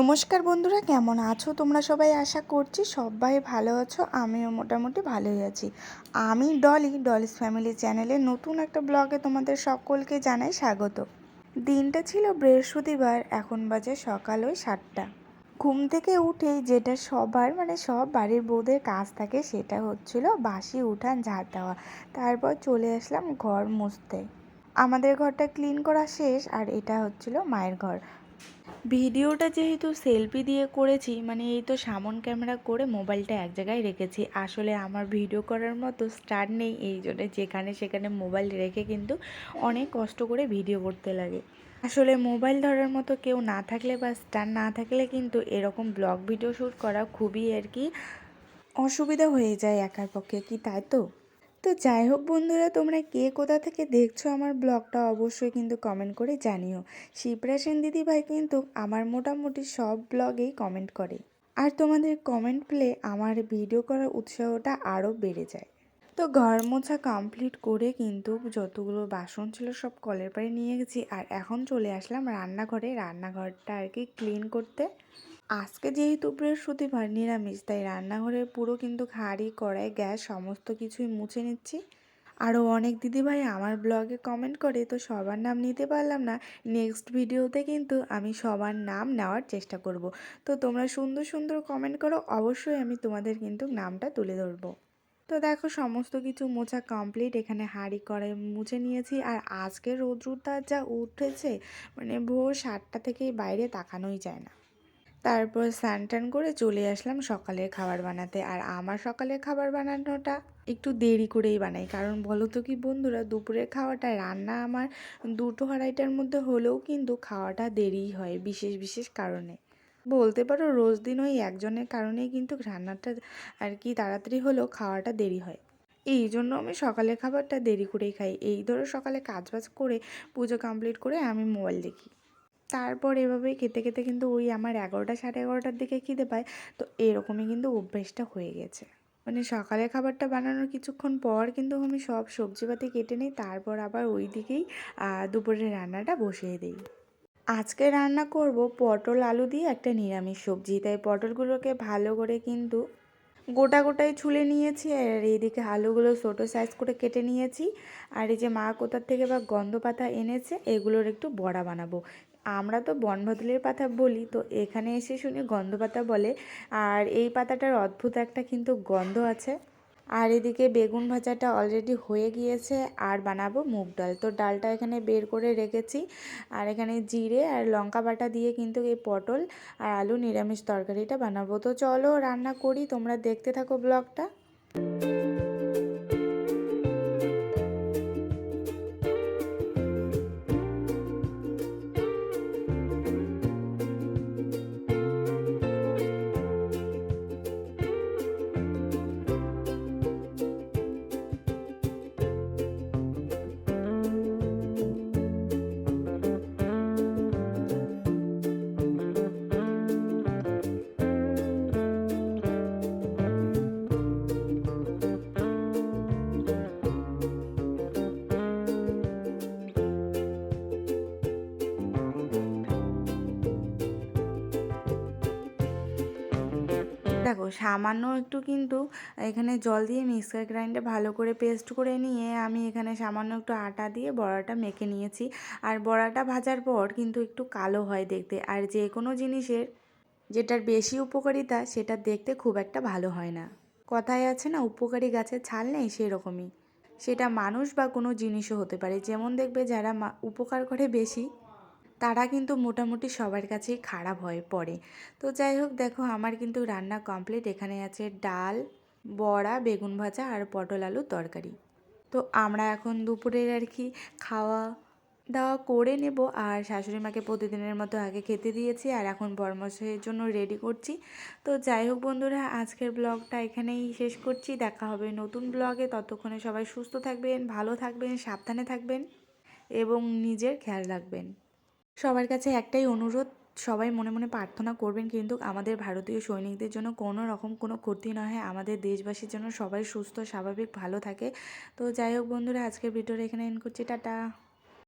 নমস্কার বন্ধুরা, কেমন আছো? তোমরা সবাই আশা করছি সবাই ভালো আছো, আমিও মোটামুটি ভালোই আছি। আমি ডলি, ডলিস ফ্যামিলি চ্যানেলে নতুন একটা ব্লগে তোমাদের সকলকে জানাই স্বাগত। দিনটা ছিল বৃহস্পতিবার, এখন বাজে সকাল ওই সাতটা। ঘুম থেকে উঠেই যেটা সবার মানে সব বাড়ির বউদের কাজ থাকে সেটা হচ্ছিল বাসি উঠান, ঝাড় দেওয়া। তারপর চলে আসলাম ঘর মুছতে। আমাদের ঘরটা ক্লিন করা শেষ, আর এটা হচ্ছিল মায়ের ঘর। ভিডিওটা যেহেতু সেলফি দিয়ে করেছি মানে এই তো সামন ক্যামেরা করে মোবাইলটা এক জায়গায় রেখেছি। আসলে আমার ভিডিও করার মতো স্টার নেই, এই জন্য যেখানে সেখানে মোবাইল রেখে কিন্তু অনেক কষ্ট করে ভিডিও করতে লাগে। আসলে মোবাইল ধরার মতো কেউ না থাকলে বা স্টার না থাকলে কিন্তু এরকম ব্লগ ভিডিও শ্যুট করা খুবই আর কি অসুবিধা হয়ে যায় একার পক্ষে, কি তাই তো? তো যাই হোক বন্ধুরা, তোমরা কে কোথা থেকে দেখছ আমার ব্লগটা অবশ্যই কিন্তু কমেন্ট করে জানিও। শিবরা সেন দিদিভাই কিন্তু আমার মোটামুটি সব ব্লগেই কমেন্ট করে। আর তোমাদের কমেন্ট পেলে আমার ভিডিও করার উৎসাহটা আরও বেড়ে যায়। তো ঘর মোছা কমপ্লিট করে কিন্তু যতগুলো বাসন ছিল সব কলের পাড়ে নিয়ে গেছি। আর এখন চলে আসলাম রান্নাঘরে। রান্নাঘরটা আর কি ক্লিন করতে। আজকে যেহেতু বৃহস্পতিবার, নিরামিষ, তাই রান্নাঘরের পুরো কিন্তু হাঁড়ি কড়াই, গ্যাস সমস্ত কিছুই মুছে নিচ্ছি। আরও অনেক দিদিভাই আমার ব্লগে কমেন্ট করে, তো সবার নাম নিতে পারলাম না। নেক্সট ভিডিওতে কিন্তু আমি সবার নাম নেওয়ার চেষ্টা করব। তো তোমরা সুন্দর সুন্দর কমেন্ট করো। অবশ্যই আমি তোমাদের কিন্তু নামটা তুলে ধরবো। তো দেখো সমস্ত কিছু মোছা কমপ্লিট এখানে হাঁড়ি করে মুছে নিয়েছি। আর আজকে রোদ্রুরটা যা উঠেছে মানে ভোর সাতটা থেকেই বাইরে তাকানোই যায় না। তারপর টান করে চলে আসলাম সকালের খাবার বানাতে। আর আমার সকালের খাবার বানানোটা একটু দেরি করেই বানাই। কারণ বলো তো কি বন্ধুরা, দুপুরের খাওয়াটা, রান্না আমার দুটো আড়াইটার মধ্যে হলেও কিন্তু খাওয়াটা দেরিই হয় বিশেষ বিশেষ কারণে। বলতে পারো রোজ দিন ওই একজনের কারণেই কিন্তু রান্নাটা আর কি তাড়াতাড়ি হলেও খাওয়াটা দেরি হয়। এই জন্য আমি সকালের খাবারটা দেরি করেই খাই। এই ধরো সকালে কাজ বাজ করে পুজো কমপ্লিট করে আমি মোবাইল দেখি। তারপর এভাবেই খেতে খেতে কিন্তু ওই আমার এগারোটা সাড়ে এগারোটার দিকে খিদে পায়। তো এরকমই কিন্তু অভ্যেসটা হয়ে গেছে। মানে সকালে খাবারটা বানানোর কিছুক্ষণ পর কিন্তু আমি সব সবজিপাতি কেটে নিই। তারপর আবার ওই দিকেই দুপুরের রান্নাটা বসিয়ে দিই। আজকে রান্না করব পটল আলু দিয়ে একটা নিরামিষ সবজি। তাই পটলগুলোকে ভালো করে কিন্তু গোটা গোটাই ছুলে নিয়েছি আর এইদিকে আলুগুলো ছোটো সাইজ করে কেটে নিয়েছি। আর এই যে মা কোথার থেকে বা গন্ধ পাতা এনেছে, এগুলোর একটু বড়া বানাবো। আমরা তো বনভদলের পাতা বলি, তো এখানে এসে শুনি গন্ধ পাতা বলে। আর এই পাতাটার অদ্ভুত একটা কিন্তু গন্ধ আছে। আর এদিকে বেগুন ভাজাটা অলরেডি হয়ে গিয়েছে, আর বানাবো মুগ ডাল। তো ডালটা এখানে বের করে রেখেছি, আর এখানে জিরে আর লঙ্কা বাটা দিয়ে কিন্তু এই পটল আর আলু নিরামিষ তরকারিটা বানাবো। তো চলো রান্না করি, তোমরা দেখতে থাকো ব্লগটা। দেখো, সামান্য একটু কিন্তু এখানে জল দিয়ে মিক্সার গ্রাইন্ডে ভালো করে পেস্ট করে নিয়ে আমি এখানে সামান্য একটু আটা দিয়ে বড়াটা মেখে নিয়েছি। আর বড়াটা ভাজার পর কিন্তু একটু কালো হয় দেখতে। আর যে কোনো জিনিসের যেটার বেশি উপকারিতা, সেটা দেখতে খুব একটা ভালো হয় না। কথায় আছে না, উপকারী গাছের ছাল নেই সেরকমই। সেটা মানুষ বা কোনো জিনিসও হতে পারে। যেমন দেখবে যারা উপকার করে বেশি তারা কিন্তু মোটামুটি সবার কাছেই খারাপ হয়ে পড়ে। তো যাই হোক, দেখো আমার কিন্তু রান্না কমপ্লিট এখানে আছে ডাল, বড়া, বেগুন ভাজা আর পটল আলু তরকারি। তো আমরা এখন দুপুরের আর কি খাওয়া দাওয়া করে নেব। আর শাশুড়ি মাকে প্রতিদিনের মতো আগে খেতে দিয়েছি আর এখন বর্মশের জন্য রেডি করছি। তো যাই হোক বন্ধুরা, আজকের ব্লগটা এখানেই শেষ করছি। দেখা হবে নতুন ব্লগে ততক্ষণে সবাই সুস্থ থাকবেন, ভালো থাকবেন, সাবধানে থাকবেন এবং নিজের খেয়াল রাখবেন। সবার কাছে একটাই অনুরোধ, সবাই মনে মনে প্রার্থনা করবেন কিন্তু আমাদের ভারতীয় সৈনিকদের জন্য কোনো রকম কোনো ক্ষতি না হয়। আমাদের দেশবাসীর জন্য সবাই সুস্থ, স্বাভাবিক, ভালো থাকে। তো যাই হোক বন্ধুরা, আজকের ভিডিওটা এখানে এন করছি। টাটা।